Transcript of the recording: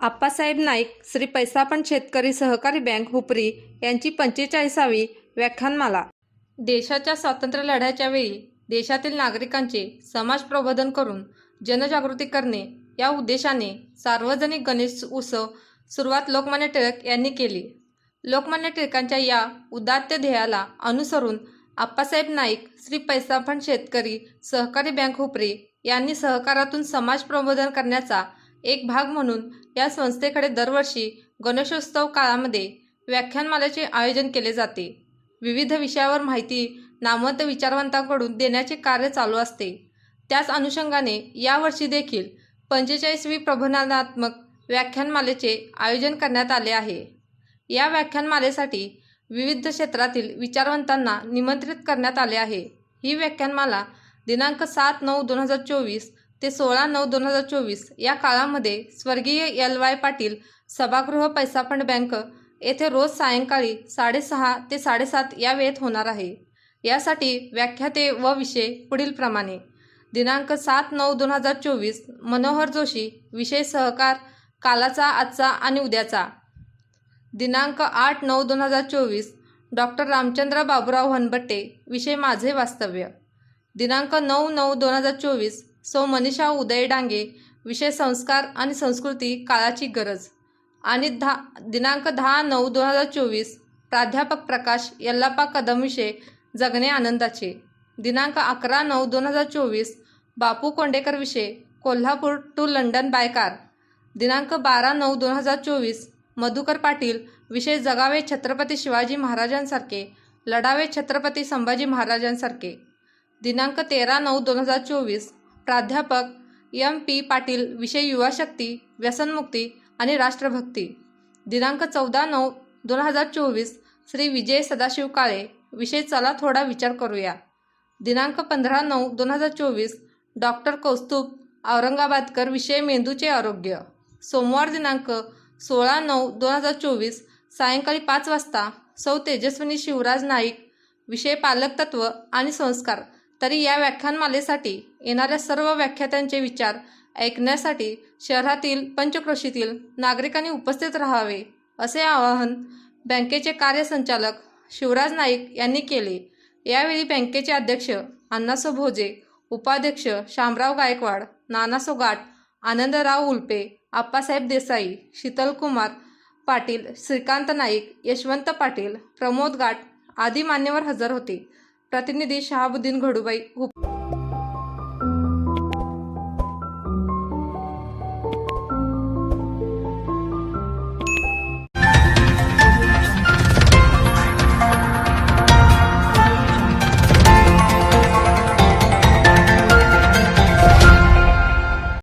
आप्पासाहेब नाईक श्री पैसापण शेतकरी सहकारी बँक हुपरी यांची पंचेचाळीसावी व्याख्यानमाला. देशाच्या स्वातंत्र्य लढ्याच्या वेळी देशातील नागरिकांचे समाज प्रबोधन करून जनजागृती करणे या उद्देशाने सार्वजनिक गणेश उत्सव सुरुवात लोकमान्य टिळक यांनी केली. लोकमान्य टिळकांच्या या उदात्त ध्येयाला अनुसरून आप्पासाहेब नाईक श्री पैसापण शेतकरी सहकारी बँक हुपरी यांनी सहकारातून समाज प्रबोधन करण्याचा एक भाग म्हणून या संस्थेकडे दरवर्षी गणेशोत्सव काळामध्ये व्याख्यानमालेचे आयोजन केले जाते. विविध विषयावर माहिती नामवंत विचारवंतांकडून देण्याचे कार्य चालू असते. त्याच अनुषंगाने यावर्षी देखील पंचेचाळीसवी प्रबोधनात्मक व्याख्यानमालेचे आयोजन करण्यात आले आहे. या व्याख्यानमालेसाठी विविध क्षेत्रातील विचारवंतांना निमंत्रित करण्यात आले आहे. ही व्याख्यानमाला दिनांक सात नऊ दोन हजार चोवीस ते सोळा नऊ दोन हजार चोवीस या काळामध्ये स्वर्गीय एल वाय पाटील सभागृह पैसाफंड बँक येथे रोज सायंकाळी साडेसहा ते साडेसात या वेळेत होणार आहे. यासाठी व्याख्याते व विषय पुढीलप्रमाणे दिनांक सात नऊ दोन हजार चोवीस मनोहर जोशी विषय सहकार कालाचा आजचा आणि उद्याचा. दिनांक आठ नऊ दोन हजार चोवीस डॉक्टर रामचंद्र बाबुराव हनबट्टे विषय माझे वास्तव्य. दिनांक नऊ नऊ दोन हजार चोवीस सौ मनीषा उदय डांगे विषय संस्कार आणि संस्कृती काळाची गरज. आणि दहा दिनांक दहा नऊ दोन हजार चोवीस प्राध्यापक प्रकाश यल्लापा कदम विषय जगणे आनंदाचे. दिनांक अकरा नऊ दोन हजार चोवीस बापू कोंडेकर विषय Kolhapur to London by car. दिनांक बारा नऊ दोन हजार चोवीस मधुकर पाटील विषय जगावे छत्रपती शिवाजी महाराजांसारखे लढावे छत्रपती संभाजी महाराजांसारखे. दिनांक तेरा नऊ दोन हजार चोवीस प्राध्यापक एम पी पाटील विषय युवाशक्ती व्यसनमुक्ती आणि राष्ट्रभक्ती. दिनांक चौदा नऊ दोन हजार चोवीस श्री विजय सदाशिव काळे विषय चला थोडा विचार करूया. दिनांक पंधरा नऊ दोन हजार चोवीस डॉक्टर कौस्तुभ औरंगाबादकर विषय मेंदूचे आरोग्य. सोमवार दिनांक सोळा नऊ दोन हजार चोवीस सायंकाळी पाच वाजता सौ तेजस्विनी शिवराज नाईक विषय पालकतत्व आणि संस्कार तरी या व्याख्यानमालेसाठी येणाऱ्या सर्व व्याख्यात्यांचे विचार ऐकण्यासाठी शहरातील पंचक्रोशीतील नागरिकांनी उपस्थित राहावे असे आवाहन बँकेचे कार्यसंचालक शिवराज नाईक यांनी केले. यावेळी बँकेचे अध्यक्ष अण्णासो भोजे उपाध्यक्ष शामराव गायकवाड नानासो गाठ आनंदराव उल्पे आप्पासाहेब देसाई शीतलकुमार पाटील श्रीकांत नाईक यशवंत पाटील प्रमोद गाठ आदी मान्यवर हजर होते. प्रतिनिधी शहाबुद्दीन घडुबाई हुप